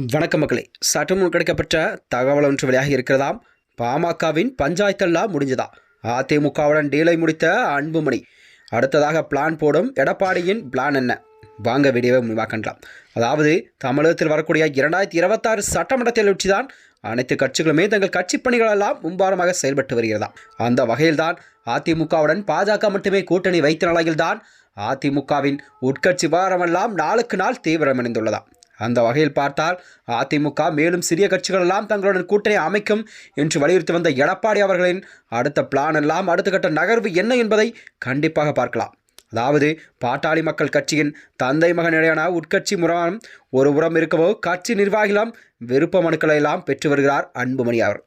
வணக்க மக்களே. சற்று முன் கிடைக்கப்பட்ட தகவல் ஒன்று வெளியாகி இருக்கிறதாம். பாமகவின் பஞ்சாயத்தெல்லாம் முடிஞ்சதா? அதிமுகவுடன் டீலை முடித்த அன்புமணி. அடுத்ததாக பிளான் போடும் எடப்பாடியின் பிளான் என்ன? வாங்க வீடியோவை முடிவாக்கலாம் அதாவது தமிழகத்தில் வரக்கூடிய இரண்டாயிரத்தி இருபத்தாறு சட்டமன்ற தேர்தல் தான் அனைத்து கட்சிகளுமே தங்கள் கட்சி பணிகளெல்லாம் மும்பாரமாக செயல்பட்டு வருகிறதாம். அந்த வகையில்தான் அதிமுகவுடன் பாஜக மட்டுமே கூட்டணி வைத்த நிலையில்தான் அதிமுகவின் உட்கட்சி விவகாரமெல்லாம் நாளுக்கு நாள் தீவிரமடைந்துள்ளதாம். அந்த வகையில் பார்த்தால் அதிமுக மேலும் சிறிய கட்சிகள் எல்லாம் தங்களுடன் கூட்டணி அமைக்கும் என்று வலியுறுத்தி வந்த எடப்பாடி அவர்களின் அடுத்த பிளான் எல்லாம் அடுத்த கட்ட நகர்வு என்ன என்பதை கண்டிப்பாக பார்க்கலாம். அதாவது பாட்டாளி மக்கள் கட்சியின் தந்தை மகன் இடையான உட்கட்சி முறம் ஒரு உரம் இருக்கவோ கட்சி நிர்வாகிகளும் விருப்ப மனுக்களை எல்லாம் பெற்று வருகிறார் அன்புமணி அவர்.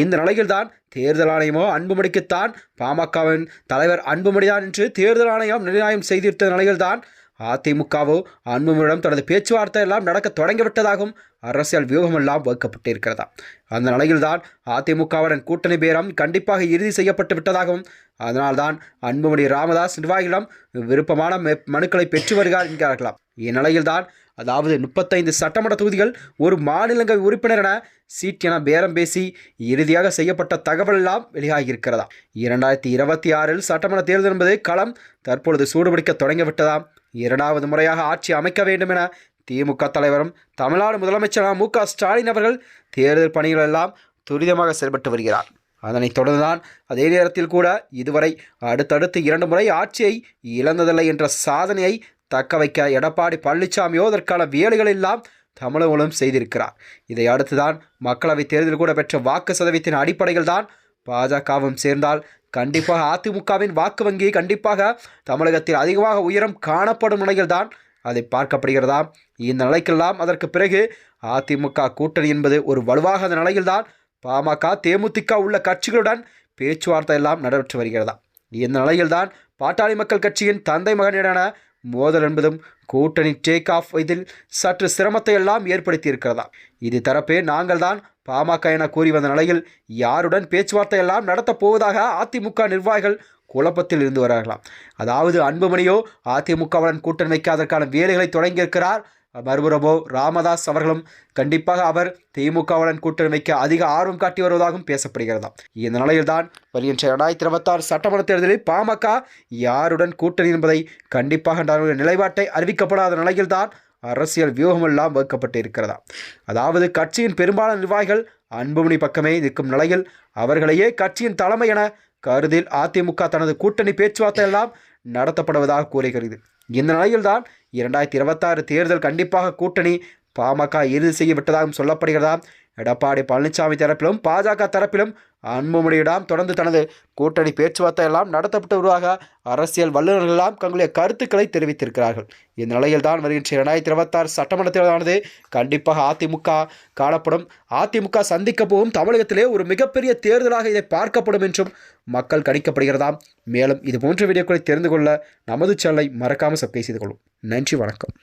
இந்த நிலையில்தான் தேர்தல் ஆணையமோ அன்புமணிக்குத்தான் பாமகவின் தலைவர் அன்புமணிதான் என்று தேர்தல் ஆணையம் நிர்ணயம் செய்திருந்த நிலையில்தான் அதிமுகவோ அன்புமணியிடம் தனது பேச்சுவார்த்தை எல்லாம் நடக்க தொடங்கிவிட்டதாகவும் அரசியல் வியூகமெல்லாம் வகுக்கப்பட்டிருக்கிறதா அந்த நிலையில்தான் அதிமுகவுடன் கூட்டணி பேரம் கண்டிப்பாக இறுதி செய்யப்பட்டு விட்டதாகவும் அதனால்தான் அன்புமணி ராமதாஸ் நிர்வாகிகளிடம் விருப்பமான மெ- மனுக்களை பெற்று வருகிறார் என்கிறார்களாம். இந்நிலையில்தான் அதாவது முப்பத்தைந்து சட்டமன்ற தொகுதிகள் ஒரு மாநிலங்கள் உறுப்பினர் என சீட் என பேரம் பேசி இறுதியாக செய்யப்பட்ட தகவல் எல்லாம் வெளியாகியிருக்கிறதா? இரண்டாயிரத்தி இருபத்தி ஆறில் சட்டமன்ற தேர்தல் என்பது களம் தற்பொழுது சூடுபிடிக்க தொடங்கிவிட்டதாம். இரண்டாவது முறையாக ஆட்சி அமைக்க வேண்டும் என திமுக தலைவரும் தமிழ்நாடு முதலமைச்சரான மு ஸ்டாலின் அவர்கள் தேர்தல் பணிகள் எல்லாம் துரிதமாக செயல்பட்டு வருகிறார். அதனைத் தொடர்ந்துதான் அதே நேரத்தில் கூட இதுவரை அடுத்தடுத்து இரண்டு முறை ஆட்சியை இழந்ததில்லை என்ற சாதனையை தக்க வைக்க எடப்பாடி பழனிசாமியோ அதற்கான வேலைகள் எல்லாம் தமிழகம் செய்திருக்கிறார். இதை அடுத்துதான் மக்களவைத் தேர்தல் கூட பெற்ற வாக்கு சதவீதத்தின் அடிப்படையில் தான் பாஜகவும் சேர்ந்தால் கண்டிப்பாக அதிமுகவின் வாக்கு வங்கி கண்டிப்பாக தமிழகத்தில் அதிகமாக உயரம் காணப்படும் நிலையில்தான் அதை பார்க்கப்படுகிறதாம் இந்த நிலைக்கெல்லாம் அதற்கு பிறகு அதிமுக கூட்டணி என்பது ஒரு வலுவாக அந்த நிலையில்தான் பாமக தேமுதிக உள்ள கட்சிகளுடன் பேச்சுவார்த்தை எல்லாம் நடைபெற்று வருகிறதா? இந்த நிலையில்தான் பாட்டாளி மக்கள் கட்சியின் தந்தை மகனிடான மோதல் என்பதும் கூட்டணி டேக் ஆஃப் இதில் சற்று சிரமத்தை எல்லாம் ஏற்படுத்தி இருக்கிறதா இது தரப்பே நாங்கள் தான் பாமக என கூறி வந்த நிலையில் யாருடன் பேச்சுவார்த்தை எல்லாம் நடத்தப் போவதாக அதிமுக நிர்வாகிகள் குழப்பத்தில் இருந்து வருகிறார்களாம் அதாவது அன்புமணியோ அதிமுகவுடன் கூட்டணி வைக்க அதற்கான வேலைகளை தொடங்கியிருக்கிறார் மறுபுறமோ ராமதாஸ் அவர்களும் கண்டிப்பாக அவர் திமுகவுடன் கூட்டணி வைக்க அதிக ஆர்வம் காட்டி வருவதாகவும் பேசப்படுகிறதாம் இந்த நிலையில்தான் வருகின்ற இரண்டாயிரத்தி இருபத்தாறு சட்டமன்ற தேர்தலில் பாமக யாருடன் கூட்டணி என்பதை கண்டிப்பாக நிலைப்பாட்டை அறிவிக்கப்படாத நிலையில்தான் அரசியல் வியூகமெல்லாம் வகுக்கப்பட்டு இருக்கிறதா அதாவது கட்சியின் பெரும்பாலான நிர்வாகிகள் அன்புமணி பக்கமே நிற்கும் நிலையில் அவர்களையே கட்சியின் தலைமை என கருதில் அதிமுக தனது கூட்டணி பேச்சுவார்த்தை எல்லாம் நடத்தப்படுவதாக கூறுகிறது. இந்த நிலையில்தான் இரண்டாயிரத்தி இருபத்தாறு தேர்தல் கண்டிப்பாக கூட்டணி பாமக இறுதி செய்ய விட்டதாகவும் சொல்லப்படுகிறதா? எடப்பாடி பழனிசாமி தரப்பிலும் பாஜக தரப்பிலும் அன்புமணியிடம் தொடர்ந்து தனது கூட்டணி பேச்சுவார்த்தை எல்லாம் நடத்தப்பட்டு வருவதாக அரசியல் வல்லுநர்கள் எல்லாம் தங்களுடைய கருத்துக்களை தெரிவித்திருக்கிறார்கள். இந்த நிலையில்தான் வருகின்ற இரண்டாயிரத்தி இருபத்தாறு சட்டமன்ற தேர்தலானது கண்டிப்பாக அதிமுக காணப்படும். அதிமுக சந்திக்க போகும் தமிழகத்திலே ஒரு மிகப்பெரிய தேர்தலாக இதை பார்க்கப்படும் என்றும் மக்கள் கணிக்கப்படுகிறதாம் மேலும் இது போன்ற வீடியோக்களை தெரிந்து கொள்ள நமது சேனலை மறக்காமல் சப்ஸ்கிரைப் செய்து கொள்ளும். நன்றி வணக்கம்.